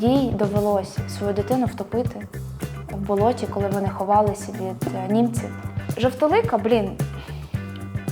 їй довелось свою дитину втопити в болоті, коли вони ховалися від е, німців. Жовтолика, блін,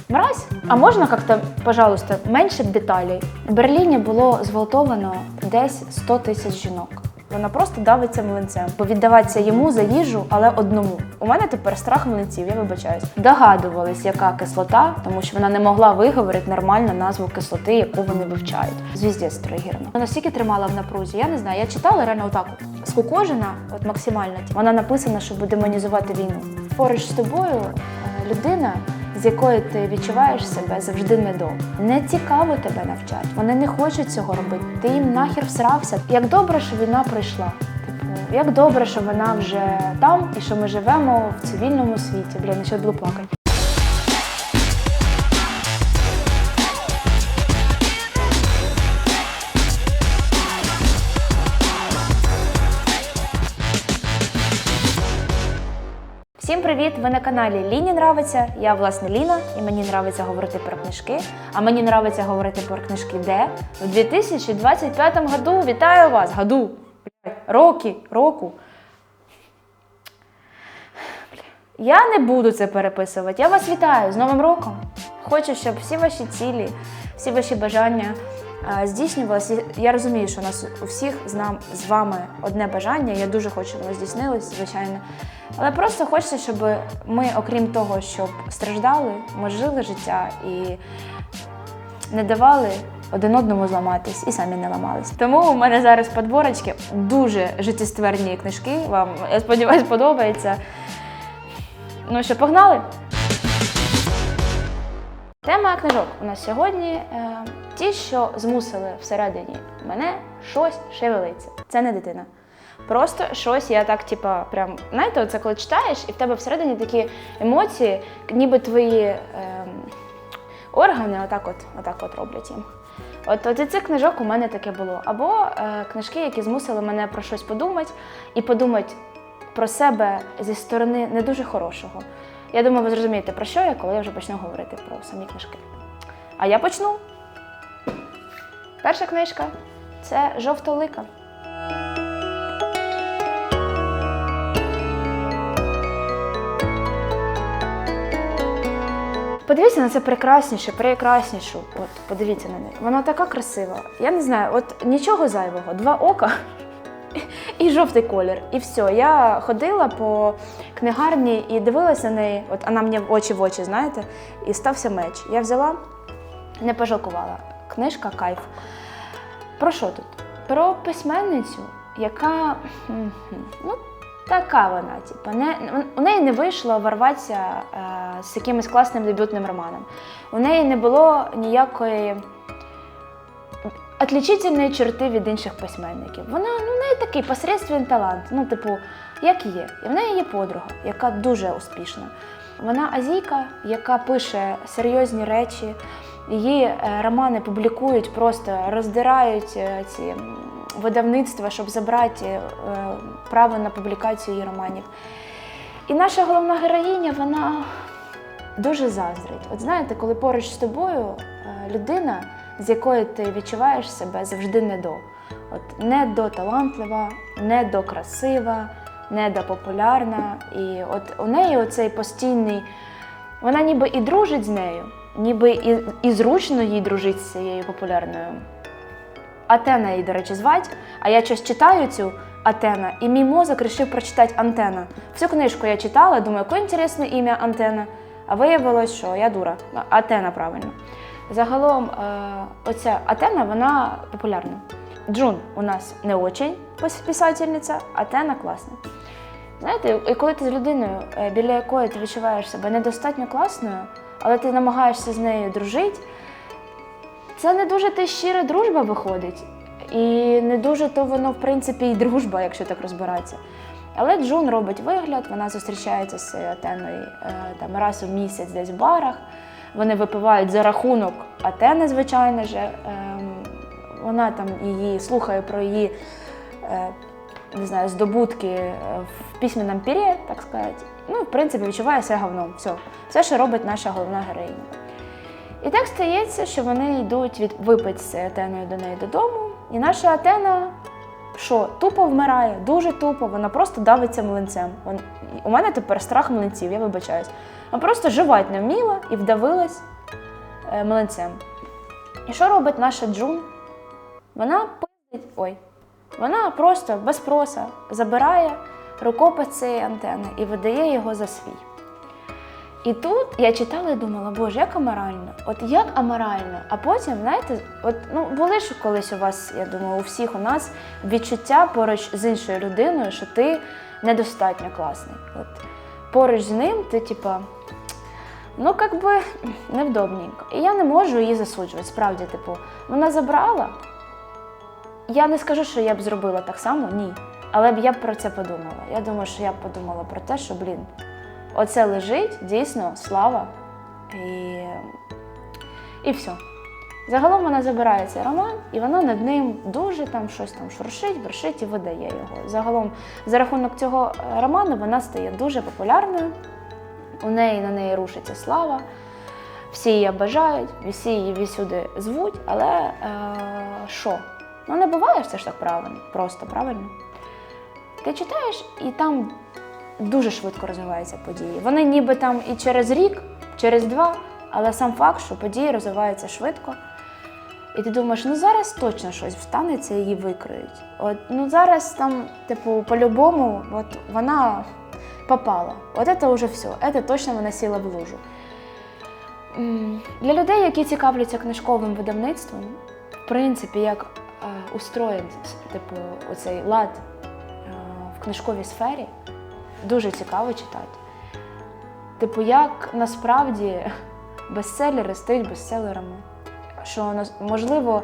мразь. А можна як-то, пожалуйста, менше деталей? В Берліні було зґвалтовано десь 100 тисяч жінок. Вона просто давиться млинцем, бо віддаватися йому за їжу, але одному. У мене тепер страх млинців, я вибачаюсь. Догадувались, яка кислота, тому що вона не могла виговорити нормально назву кислоти, яку вони вивчають. Звіздець тригерно. Вона стільки тримала в напрузі. Я не знаю. Я читала реально отак от. скукожена, от максимально. Вона написана, щоб демонізувати війну. Поруч з тобою е, людина, з якою ти відчуваєш себе завжди недо. Не цікаво тебе навчати. Вони не хочуть цього робити. Ти їм нахер всрався. Як добре, що війна пройшла. Типу, як добре, що вона вже там і що ми живемо в цивільному світі. Блін, ще буду плакати. Привіт! Ви на каналі Ліні Нравиться. Я власне Ліна, і мені нравиться говорити про книжки. А мені нравиться говорити про книжки де? В 2025 году. Вітаю вас! Году! Роки, року. Я не буду це переписувати. Я вас вітаю з Новим роком. Хочу, щоб всі ваші цілі, всі ваші бажання здійснювалися. Я розумію, що у нас у всіх з нам з вами одне бажання. Я дуже хочу, щоб воно здійснилось, звичайно. Але просто хочеться, щоб ми, окрім того, щоб страждали, ми жили життя і не давали один одному зламатись і самі не ламались. Тому у мене зараз подборочки дуже життєстверні книжки. Вам я сподіваюся, подобається. Ну що, погнали? Тема книжок у нас сьогодні е, ті, що змусили всередині мене щось шевелиться. Це не дитина. Просто щось я так, типа, прям, знаєте, оце коли читаєш, і в тебе всередині такі емоції, ніби твої е, органи отак от, отак от роблять їм. От, от і цих книжок у мене таке було. Або е, книжки, які змусили мене про щось подумати і подумати про себе зі сторони не дуже хорошого. Я думаю, ви зрозумієте, про що я, коли я вже почну говорити про самі книжки. А я почну. Перша книжка це жовтолика. Подивіться на це прекрасніше, прекраснішу. От, подивіться на неї. Вона така красива. Я не знаю, от нічого зайвого. Два ока і жовтий колір. І все. Я ходила по книгарні і дивилася на неї. От вона мені в очі в очі, знаєте, і стався меч. Я взяла, не пожалкувала. Книжка кайф. Про що тут? Про письменницю, яка ну, така вона, типу, не, у неї не вийшло ворватися е, з якимось класним дебютним романом. У неї не було ніякої отлічительної черти від інших письменників. Вона ну, в неї такий посередственний талант, ну, типу, як є. І в неї є подруга, яка дуже успішна. Вона азійка, яка пише серйозні речі. Її е, романи публікують, просто роздирають е, ці видавництва, щоб забрати е, право на публікацію її романів. І наша головна героїня, вона дуже заздрить. От знаєте, коли поруч з тобою людина, з якою ти відчуваєш себе завжди недо. От недоталантлива, недокрасива, недопопулярна. І от у неї оцей постійний, вона ніби і дружить з нею, ніби і, і зручно їй дружить з цією популярною. Атена її, до речі, звать, а я щось читаю цю Атена, і мій мозок вирішив прочитати Антена. Цю книжку я читала, думаю, яке інтересне ім'я Антена. А виявилось, що я дура. Атена правильно. Загалом, е, оця Атена, вона популярна. Джун у нас не очень писательниця, Атена класна. Знаєте, і коли ти з людиною, е, біля якої ти відчуваєш себе недостатньо класною, але ти намагаєшся з нею дружити, це не дуже ти щира дружба виходить. І не дуже то воно, в принципі, і дружба, якщо так розбиратися. Але Джун робить вигляд, вона зустрічається з Атеною е, там, раз у місяць десь в барах. Вони випивають за рахунок Атени, звичайно ж. Вона там її слухає про її е, не знаю, здобутки е, в письменному пірі, так сказати. Ну, в принципі, відчуває все говном. Все. Все, що робить наша головна героїня. І так стається, що вони йдуть від випити з Атеною до неї додому. І наша Атена що тупо вмирає, дуже тупо, вона просто давиться млинцем. Вон- У мене тепер страх млинців, я вибачаюсь. Вона просто жувати не вміла і вдавилась е, млинцем. І що робить наша Джун? Вона пиздить, ой, вона просто без спроса забирає рукопис цієї антени і видає його за свій. І тут я читала і думала, боже, як аморально, от як аморально. А потім, знаєте, от ну були ж колись у вас, я думаю, у всіх у нас відчуття поруч з іншою людиною, що ти недостатньо класний. От поруч з ним ти, типа, ну як невдобненько. І я не можу її засуджувати. Справді, типу, вона забрала. Я не скажу, що я б зробила так само, ні. Але б я б про це подумала. Я думаю, що я б подумала про те, що, блін, оце лежить, дійсно, слава. І, і все. Загалом вона забирає цей роман, і вона над ним дуже там щось там шуршить, вершить і видає його. Загалом, за рахунок цього е, роману, вона стає дуже популярною. У неї на неї рушиться слава. Всі її бажають, всі її всюди звуть, але е, що? Ну не буває все ж так правильно, просто правильно. Ти читаєш, і там дуже швидко розвиваються події. Вони ніби там і через рік, через два, але сам факт, що події розвиваються швидко. І ти думаєш, ну зараз точно щось встанеться і її викриють. От ну зараз там, типу, по-любому, от вона попала. От це вже все. Це точно вона сіла в лужу. Для людей, які цікавляться книжковим видавництвом, в принципі, як устроєн типу, оцей лад е, в книжковій сфері, дуже цікаво читати. Типу, як насправді бестселери стають бестселерами. Що можливо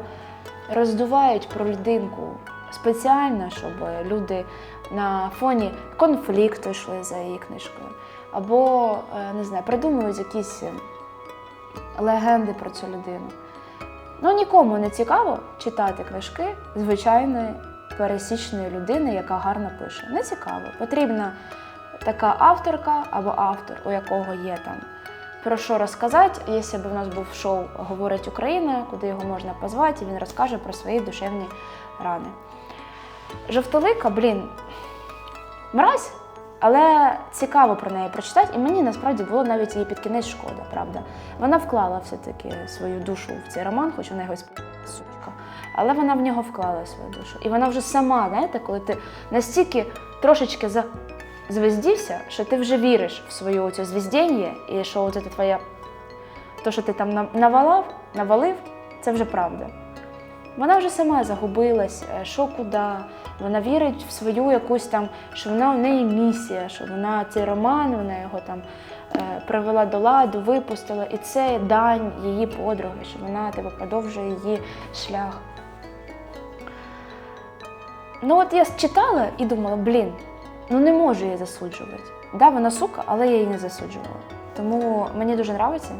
роздувають про людинку спеціально, щоб люди на фоні конфлікту йшли за її книжкою. Або, е, не знаю, придумують якісь легенди про цю людину. Ну, нікому не цікаво читати книжки звичайної пересічної людини, яка гарно пише. Не цікаво. Потрібна така авторка або автор, у якого є там про що розказати. Якщо б у нас був шоу Говорить Україна, куди його можна позвати, і він розкаже про свої душевні рани. Жовтолика, блін, мразь, але цікаво про неї прочитати. І мені насправді було навіть її під кінець шкода, правда. Вона вклала все-таки свою душу в цей роман, хоч вона його сучка. Але вона в нього вклала свою душу. І вона вже сама, знаєте, коли ти настільки трошечки за... звездівся, що ти вже віриш в свою цю звіздіння, і що от це твоя, то, що ти там навалав, навалив, це вже правда. Вона вже сама загубилась, е, що куди. Вона вірить в свою якусь там, що вона в неї місія, що вона цей роман, вона його там е, привела до ладу, випустила, і це дань її подруги, що вона тебе продовжує її шлях. Ну от я читала і думала, блін, ну не можу її засуджувати. Да, вона сука, але я її не засуджувала. Тому мені дуже подобається.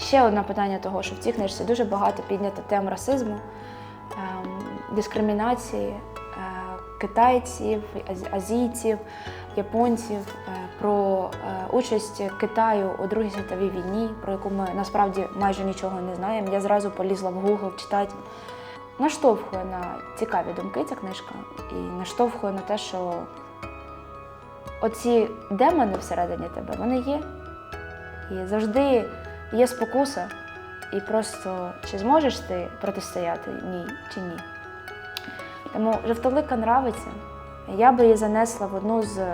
Ще одне питання того, що в цій книжці дуже багато піднято тем расизму, ем, дискримінації е, китайців, азійців, японців, е, про е, участь Китаю у Другій світовій війні, про яку ми насправді майже нічого не знаємо. Я зразу полізла в Google читати. Наштовхує на цікаві думки ця книжка і наштовхує на те, що оці демони всередині тебе, вони є. І завжди є спокуса, і просто чи зможеш ти протистояти ні чи ні. Тому жовтолика нравиться. Я би її занесла в одну з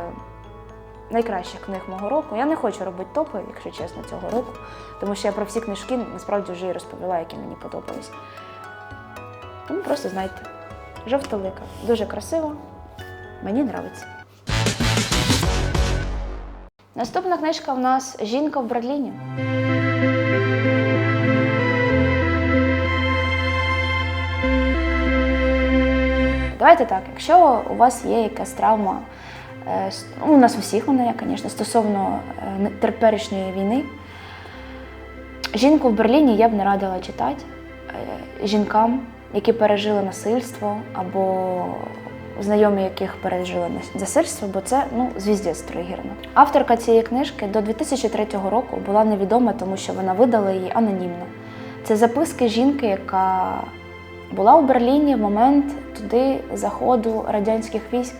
найкращих книг мого року. Я не хочу робити топи, якщо чесно, цього року, тому що я про всі книжки насправді вже і розповіла, які мені подобались. Тому просто знайте, жовтолика. Дуже красиво, мені нравиться. Наступна книжка у нас Жінка в Берліні. Давайте так, якщо у вас є якась травма, е, ну, у нас у всіх вона є, звісно, стосовно е, теперішньої війни, жінку в Берліні я б не радила читати е, жінкам, які пережили насильство, або знайомі, яких пережили насильство, бо це ну, звіздець тригерно. Авторка цієї книжки до 2003 року була невідома, тому що вона видала її анонімно. Це записки жінки, яка була у Берліні в момент туди заходу радянських військ.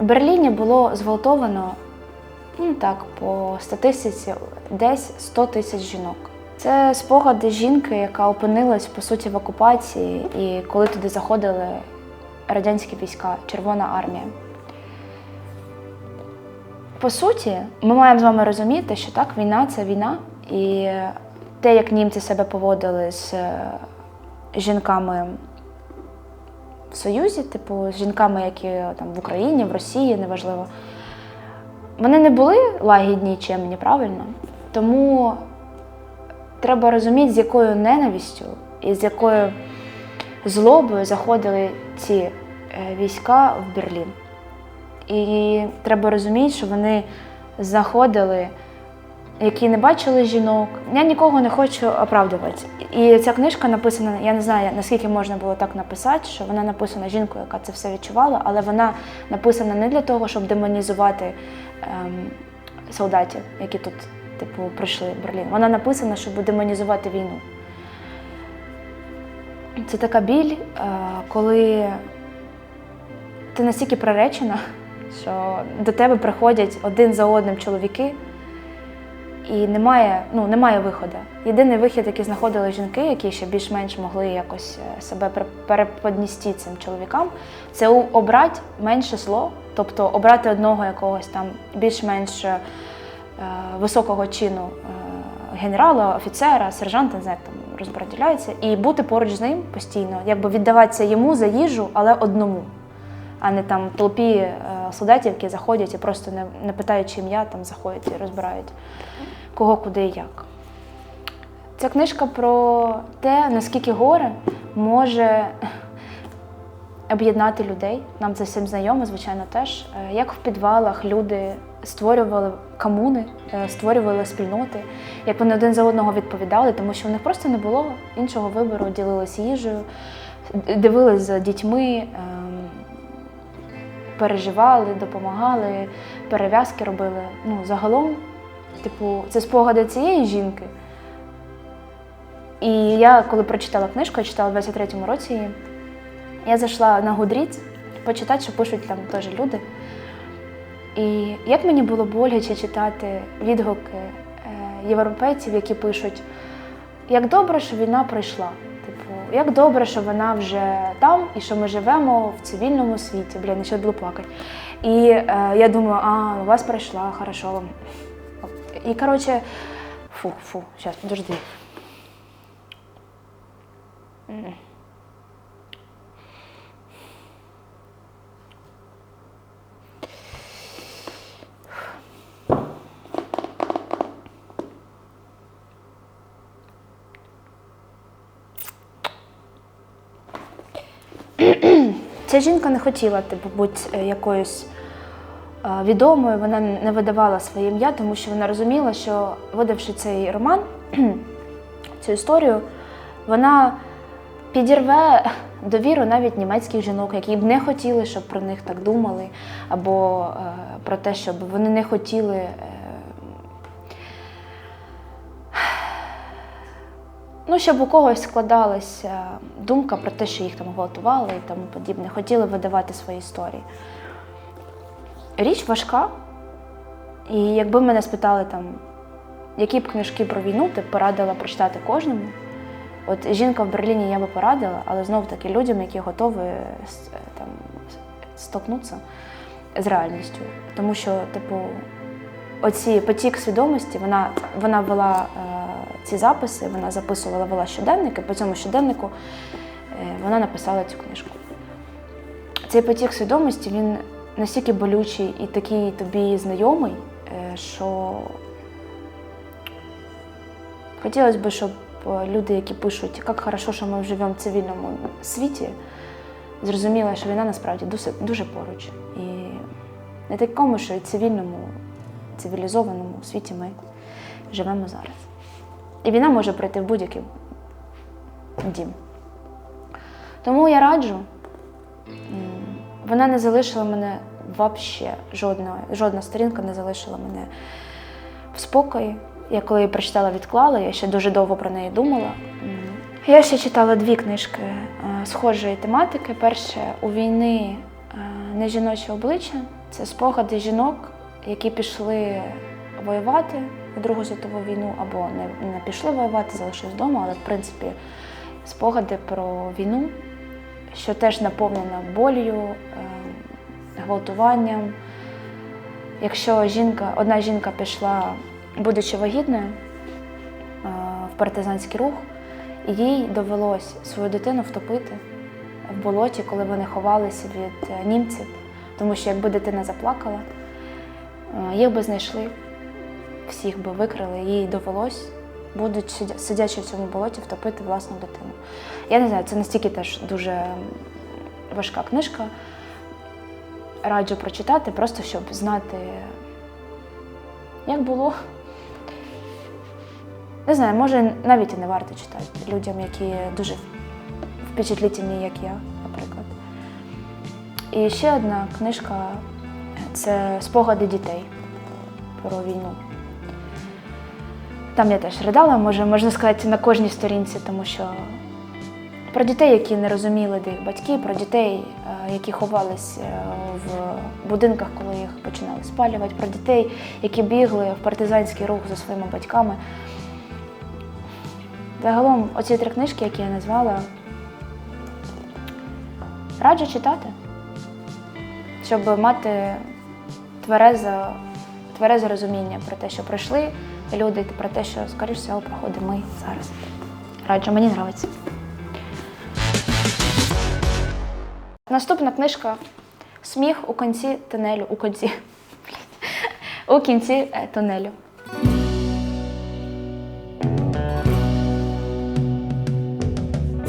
У Берліні було зґвалтовано, ну так, по статистиці, десь 100 тисяч жінок. Це спогади жінки, яка опинилась по суті в окупації, і коли туди заходили радянські війська, Червона армія. По суті, ми маємо з вами розуміти, що так, війна це війна, і те, як німці себе поводили з е, жінками в Союзі, типу з жінками, які там в Україні, в Росії, неважливо, вони не були лагідні і чемні, правильно? Тому треба розуміти, з якою ненавистю і з якою злобою заходили ці е, війська в Берлін. І треба розуміти, що вони заходили, які не бачили жінок. Я нікого не хочу оправдувати. І ця книжка написана, я не знаю, наскільки можна було так написати, що вона написана жінкою, яка це все відчувала, але вона написана не для того, щоб демонізувати ем, солдатів, які тут, типу, прийшли в Берлін. Вона написана, щоб демонізувати війну. Це така біль, е, коли ти настільки приречена, що до тебе приходять один за одним чоловіки, і немає, ну, немає виходу. Єдиний вихід, який знаходили жінки, які ще більш-менш могли якось е, себе пере- переподністи цим чоловікам, це обрати менше зло, тобто обрати одного якогось там більш-менш е, високого чину е, генерала, офіцера, сержанта, не знаю, там розподіляється, і бути поруч з ним постійно, якби віддаватися йому за їжу, але одному а не там толпі е, солдатів, які заходять і просто не, не питаючи ім'я, там заходять і розбирають кого, куди і як. Ця книжка про те, наскільки горе може об'єднати людей. Нам це всім знайомо, звичайно, теж. Е, Як в підвалах люди створювали комуни, е, створювали спільноти, як вони один за одного відповідали, тому що в них просто не було іншого вибору, ділилися їжею, дивились за дітьми. ем, переживали, допомагали, перев'язки робили. Ну, загалом, типу, це спогади цієї жінки. І я, коли прочитала книжку, я читала в 23-му році я зайшла на Goodreads почитати, що пишуть там теж люди. І як мені було боляче читати відгуки е, європейців, які пишуть, як добре, що війна пройшла. Типу, як добре, що вона вже там і що ми живемо в цивільному світі. Блін, ще буду плакати. І е, я думаю, а, у вас пройшла, хорошо вам. І коротше, фу, фу, зараз, подожди. Ця жінка не хотіла типу, бути е, якоюсь відомою, вона не видавала своє ім'я, тому що вона розуміла, що видавши цей роман, цю історію, вона підірве довіру навіть німецьких жінок, які б не хотіли, щоб про них так думали, або е, про те, щоб вони не хотіли. е, Ну, щоб у когось складалася думка про те, що їх там гвалтували і тому подібне, хотіли видавати свої історії. Річ важка, і якби мене спитали, там, які б книжки про війну ти б порадила прочитати кожному, от жінка в Берліні я би порадила, але знов таки людям, які готові там, столкнутися з реальністю. Тому що, типу, оці потік свідомості, вона, вона вела е, ці записи, вона записувала, вела щоденники, по цьому щоденнику е, вона написала цю книжку. Цей потік свідомості він настільки болючий і такий тобі знайомий, е, що хотілося б, щоб е, люди, які пишуть, як хорошо, що ми живемо в цивільному світі, зрозуміли, що війна насправді дуже, дуже поруч. І не такому, що і цивільному, цивілізованому світі ми живемо зараз. І війна може прийти в будь-який дім. Тому я раджу, вона не залишила мене взагалі, жодна, жодна сторінка не залишила мене в спокої. Я коли її прочитала, відклала, я ще дуже довго про неї думала. Я ще читала дві книжки е, схожої тематики. Перше у війни е, не жіноче обличчя це спогади жінок, які пішли воювати у Другу світову війну або не, не пішли воювати, залишились вдома, але в принципі спогади про війну, що теж наповнена болью, е, гвалтуванням. Якщо жінка, одна жінка пішла, будучи вагітною, е, в партизанський рух, і їй довелось свою дитину втопити в болоті, коли вони ховалися від е, німців, тому що якби дитина заплакала, е, їх би знайшли, всіх би викрили, їй довелось, сидя- сидячи в цьому болоті, втопити власну дитину. Я не знаю, це настільки теж дуже важка книжка. Раджу прочитати, просто щоб знати, як було. Не знаю, може навіть і не варто читати людям, які дуже впечатлительні, як я, наприклад. І ще одна книжка це спогади дітей про війну. Там я теж ридала, може, можна сказати, на кожній сторінці, тому що про дітей, які не розуміли, де їх батьки, про дітей, е, які ховались е, в будинках, коли їх починали спалювати, про дітей, які бігли в партизанський рух за своїми батьками. Загалом, оці три книжки, які я назвала, раджу читати, щоб мати тверезе, тверезе розуміння про те, що пройшли люди, про те, що, скоріш всього, проходимо ми зараз. Раджу, мені подобається. Наступна книжка Сміх у кінці тунелю. У кінці. У кінці е, тунелю.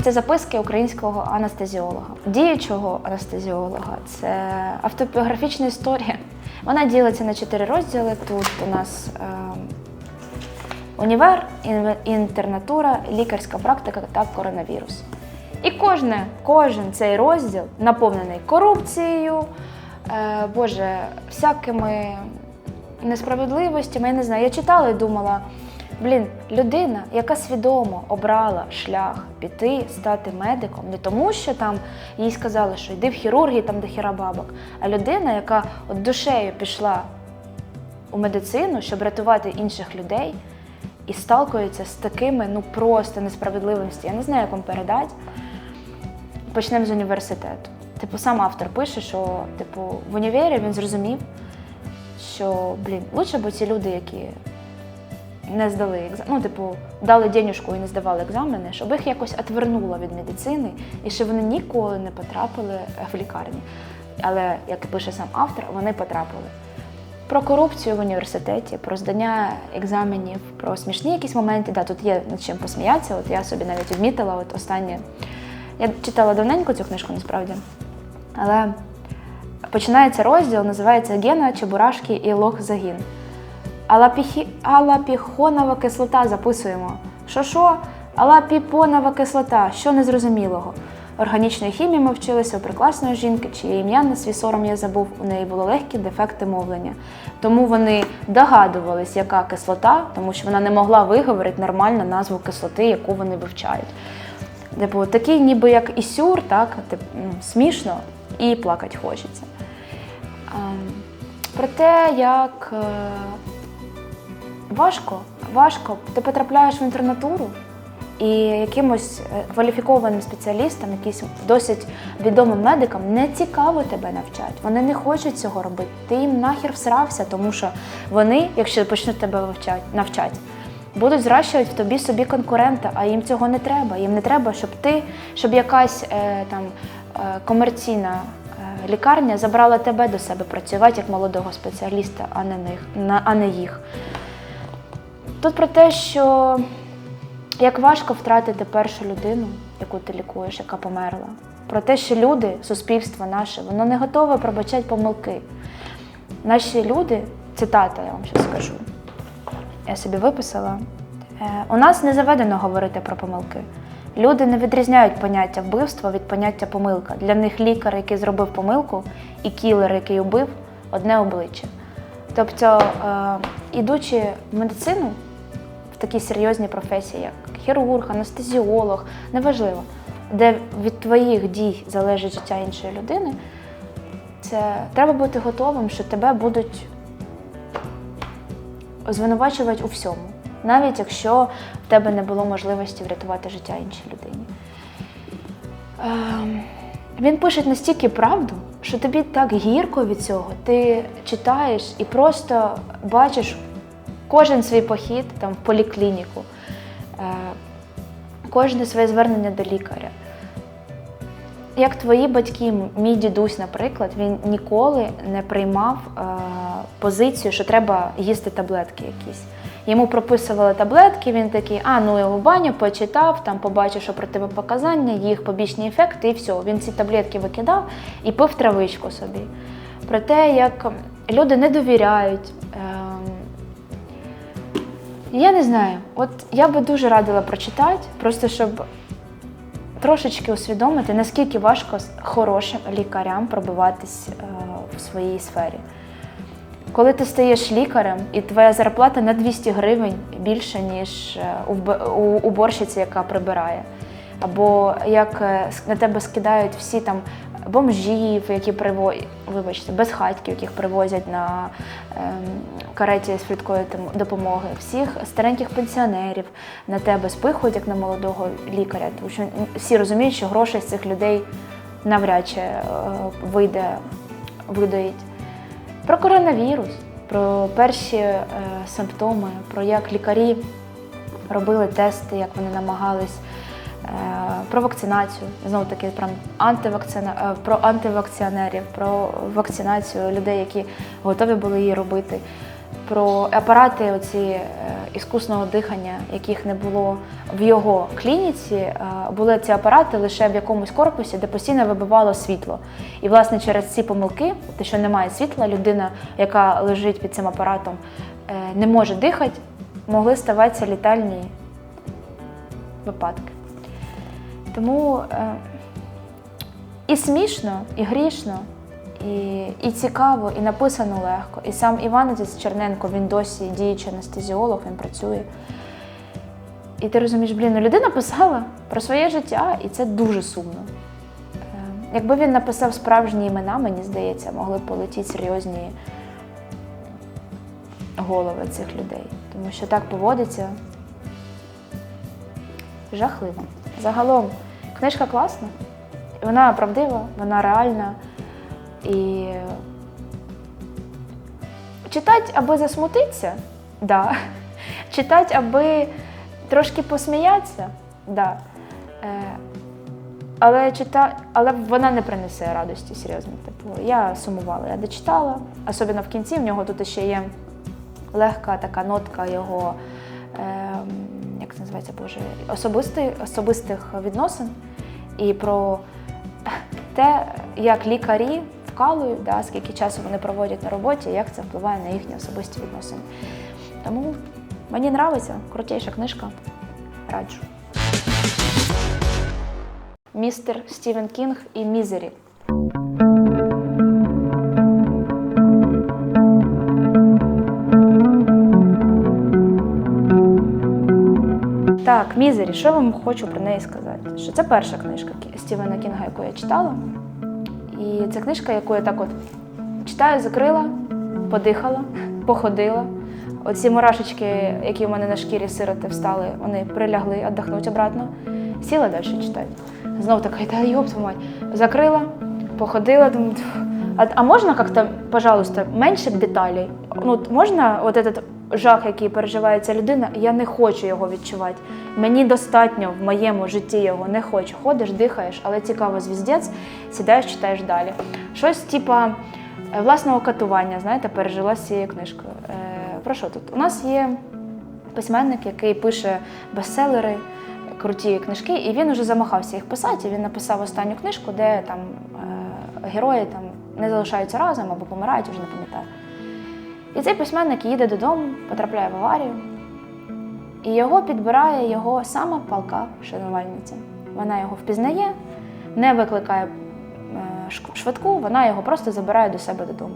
Це записки українського анестезіолога. Діючого анестезіолога це автобіографічна історія. Вона ділиться на чотири розділи. Тут у нас е, універ, інтернатура, лікарська практика та коронавірус. І кожне, кожен цей розділ наповнений корупцією, е, Боже, всякими несправедливостями. Я не знаю. Я читала і думала, блін, людина, яка свідомо обрала шлях піти, стати медиком, не тому, що там їй сказали, що йди в хірургію, там до хіра бабок, а людина, яка от душею пішла у медицину, щоб рятувати інших людей, і сталкується з такими ну просто несправедливостями. Я не знаю, як вам передати. Почнемо з університету. Типу, сам автор пише, що типу, в універі він зрозумів, що блін, лучше б ці люди, які не здали екзамен, ну, типу, дали денюжку і не здавали екзамени, щоб їх якось отвернуло від медицини і щоб вони ніколи не потрапили в лікарні. Але, як пише сам автор, вони потрапили. Про корупцію в університеті, про здання екзаменів, про смішні якісь моменти. Да, тут є над чим посміятися. От я собі навіть відмітила, от останнє. Я читала давненько цю книжку насправді. Але починається розділ, називається Гена, Чебурашки і Лох Загін. Алапіхонова кислота записуємо. Що що? Алапіпонова кислота, що незрозумілого. Органічної хімії ми вчилися у прекрасної жінки, чиє ім'я на свій сором я забув. У неї були легкі дефекти мовлення. Тому вони догадувались, яка кислота, тому що вона не могла виговорити нормально назву кислоти, яку вони вивчають. Типу, такий ніби як ісюр, так, тип, м, смішно і плакати хочеться. Ем, Про те, як е, важко, важко, ти потрапляєш в інтернатуру і якимось е, кваліфікованим спеціалістам, якимось досить відомим медикам не цікаво тебе навчати. Вони не хочуть цього робити. Ти їм нахер всрався, тому що вони, якщо почнуть тебе навчати, будуть зращувати в тобі собі конкурента, а їм цього не треба. Їм не треба, щоб ти, щоб якась е, там е, комерційна е, лікарня забрала тебе до себе працювати як молодого спеціаліста, а не, них, на- а не їх. Тут про те, що як важко втратити першу людину, яку ти лікуєш, яка померла. Про те, що люди, суспільство наше, воно не готове пробачати помилки. Наші люди, цитата, я вам ще скажу, я собі виписала. «Е, У нас не заведено говорити про помилки. Люди не відрізняють поняття вбивства від поняття помилка. Для них лікар, який зробив помилку, і кілер, який убив, одне обличчя. Тобто, е, ідучи в медицину, в такі серйозні професії, як хірург, анестезіолог, неважливо, де від твоїх дій залежить життя іншої людини, це треба бути готовим, що тебе будуть звинувачувати у всьому, навіть якщо в тебе не було можливості врятувати життя іншій людині. Ем, Він пише настільки правду, що тобі так гірко від цього. Ти читаєш і просто бачиш кожен свій похід там, в поліклініку, е, кожне своє звернення до лікаря. Як твої батьки, мій дідусь, наприклад, він ніколи не приймав е, позицію, що треба їсти таблетки якісь. Йому прописували таблетки, він такий, а ну його баню почитав, там побачив, що противопоказання, їх побічні ефекти, і все. Він ці таблетки викидав і пив травичку собі. Про те, як люди не довіряють. Ем, я не знаю, от я би дуже радила прочитати, просто щоб трошечки усвідомити, наскільки важко хорошим лікарям пробиватись е, в своїй сфері. Коли ти стаєш лікарем і твоя зарплата на 200 гривень більше, ніж е, у уборщиці, яка прибирає. Або як е, на тебе скидають всі там бомжів, які привозять, вибачте, безхатьків, яких привозять на ем, кареті з швидкої допомоги, всіх стареньких пенсіонерів на тебе спихують, як на молодого лікаря, тому що всі розуміють, що грошей з цих людей навряд чи е, вийде видають. Про коронавірус, про перші е, симптоми, про як лікарі робили тести, як вони намагались, про вакцинацію, знову таки про, антивакцина, е, про антивакціонерів, про вакцинацію людей, які готові були її робити, про апарати оці е, іскусного дихання, яких не було в його клініці. е, Були ці апарати лише в якомусь корпусі, де постійно вибивало світло. І, власне, через ці помилки, те, що немає світла, людина, яка лежить під цим апаратом, е, не може дихати, могли ставатися літальні випадки. Тому е, і смішно, і грішно, і, і цікаво, і написано легко. І сам Іван Отець Черненко, він досі діючий анестезіолог, він працює. І ти розумієш, блін, ну людина писала про своє життя, і це дуже сумно. Е, Якби він написав справжні імена, мені здається, могли б полетіти серйозні голови цих людей. Тому що так поводиться жахливо. Загалом, книжка класна, вона правдива, вона реальна. І читати, аби засмутитися, да. читати, аби трошки посміятися, да. Е, але, чита... але вона не принесе радості, серйозно. Типу, я сумувала, я дочитала, особливо в кінці, в нього тут ще є легка така нотка його, е, як це називається, Боже, особисти, особистих відносин і про те, як лікарі вкалують, да, скільки часу вони проводять на роботі, як це впливає на їхні особисті відносини. Тому мені подобається, крутіша книжка. Раджу. Містер Стівен Кінг і Мізері. Так, Мізері, що я вам хочу про неї сказати? Що це перша книжка Стівена Кінга, яку я читала. І це книжка, яку я так от читаю, закрила, подихала, походила. Оці мурашечки, які у мене на шкірі сироти встали, вони прилягли, віддохнуть обратно. Сіла далі читати. Знов така, та йоп, мать. Закрила, походила, думаю, а, а можна як-то, пожалуйста, менше деталей? Ну, можна от этот жах, який переживає ця людина, я не хочу його відчувати. Мені достатньо в моєму житті його не хочу. Ходиш, дихаєш, але цікаво, звіздець, сідаєш, читаєш далі. Щось типа е, власного катування, знаєте, пережила з цією книжкою. Е, про що тут? У нас є письменник, який пише бестселери, круті книжки, і він уже замахався їх писати. Він написав останню книжку, де там е, герої там не залишаються разом або помирають, вже не пам'ятаю. І цей письменник їде додому, потрапляє в аварію, і його підбирає його сама палка шанувальниця. Вона його впізнає, не викликає е, швидку, вона його просто забирає до себе додому.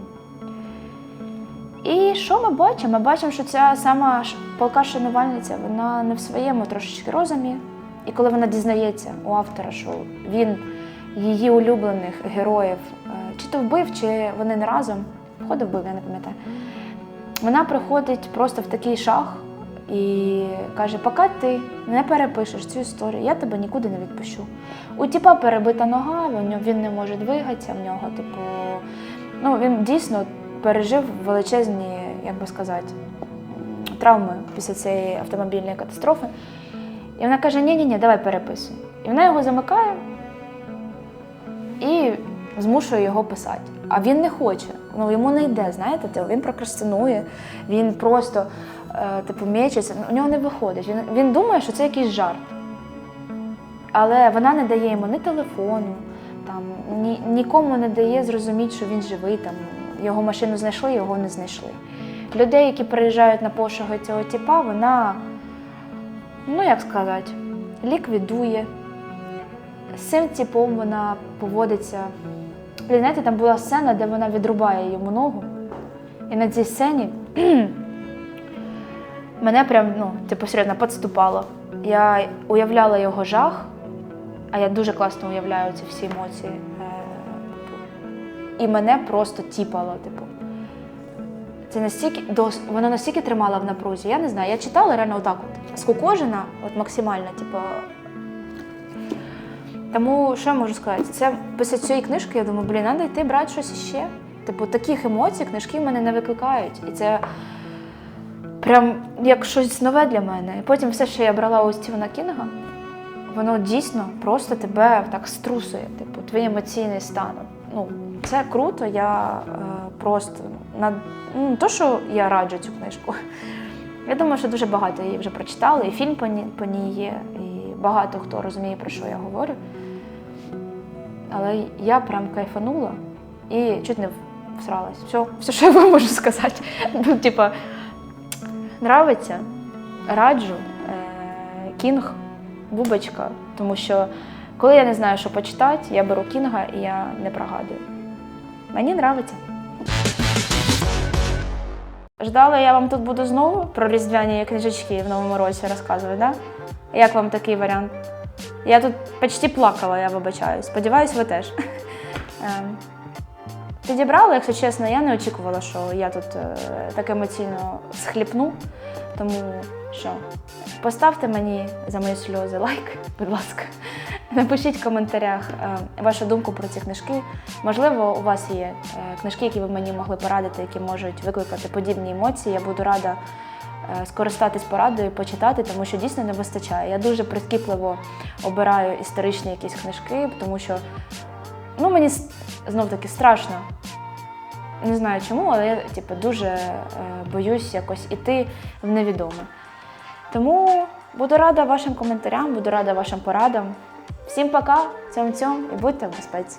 І що ми бачимо? Ми бачимо, що ця сама палка шанувальниця, вона не в своєму трошечки розумі. І коли вона дізнається у автора, що він її улюблених героїв е, чи то вбив, чи вони не разом, походу вбив, я не пам'ятаю. Вона приходить просто в такий шах і каже: поки ти не перепишеш цю історію, я тебе нікуди не відпущу. У тіпа перебита нога, він не може двигатися, в нього, типу, ну він дійсно пережив величезні, як би сказати, травми після цієї автомобільної катастрофи. І вона каже: ні ні ні давай переписуй. І вона його замикає і змушує його писати. А він не хоче. Ну йому не йде, знаєте, він прокрастинує, він просто е, типу мечеться. У нього не виходить. Він, він думає, що це якийсь жарт. Але вона не дає йому ні телефону, там, ні, нікому не дає зрозуміти, що він живий, там, його машину знайшли, його не знайшли. Людей, які приїжджають на пошуки цього типа, вона, ну як сказати, ліквідує. З цим типом вона поводиться. Блін, знаєте, там була сцена, де вона відрубає йому ногу. І на цій сцені мене прям, ну, типу, серйозно підступало. Я уявляла його жах, а я дуже класно уявляю ці всі емоції. Е, типу, І мене просто тіпало, типу. Це настільки дос, воно настільки тримало в напрузі. Я не знаю. Я читала реально отак от. Скукожена, от максимально, типу. Тому що я можу сказати? Це після цієї книжки я думаю, блін, треба йти брати щось іще. Типу, таких емоцій книжки в мене не викликають. І це прям як щось нове для мене. І потім все, що я брала у Стівена Кінга, воно дійсно просто тебе так струсує, типу, твій емоційний стан. Ну, це круто, я е, просто на ну, то, що я раджу цю книжку. Я думаю, що дуже багато її вже прочитали, і фільм по ній, по ній є, і багато хто розуміє, про що я говорю. Але я прям кайфанула і чуть не всралась. Все, все, що я вам можу сказати. Ну, типа, нравиться, раджу. Е, Кінг, Бубочка, тому що коли я не знаю, що почитати, я беру Кінга і я не прогадую. Мені нравиться. Ждали, я вам тут буду знову про різдвяні книжечки в новому році розказувати, да? Як вам такий варіант? Я тут почти плакала, я вибачаю. Сподіваюсь, ви теж. Ем, Підібрала, якщо чесно, я не очікувала, що я тут е, так емоційно схліпну. Тому що поставте мені за мої сльози лайк, будь ласка. Напишіть в коментарях е, вашу думку про ці книжки. Можливо, у вас є е, книжки, які ви мені могли порадити, які можуть викликати подібні емоції. Я буду рада скористатись порадою, почитати, тому що дійсно не вистачає. Я дуже прискіпливо обираю історичні якісь книжки, тому що ну, мені знов таки страшно. Не знаю чому, але я типу, дуже е, боюсь якось іти в невідоме. Тому буду рада вашим коментарям, буду рада вашим порадам. Всім пока, цьом цьом і будьте в безпеці.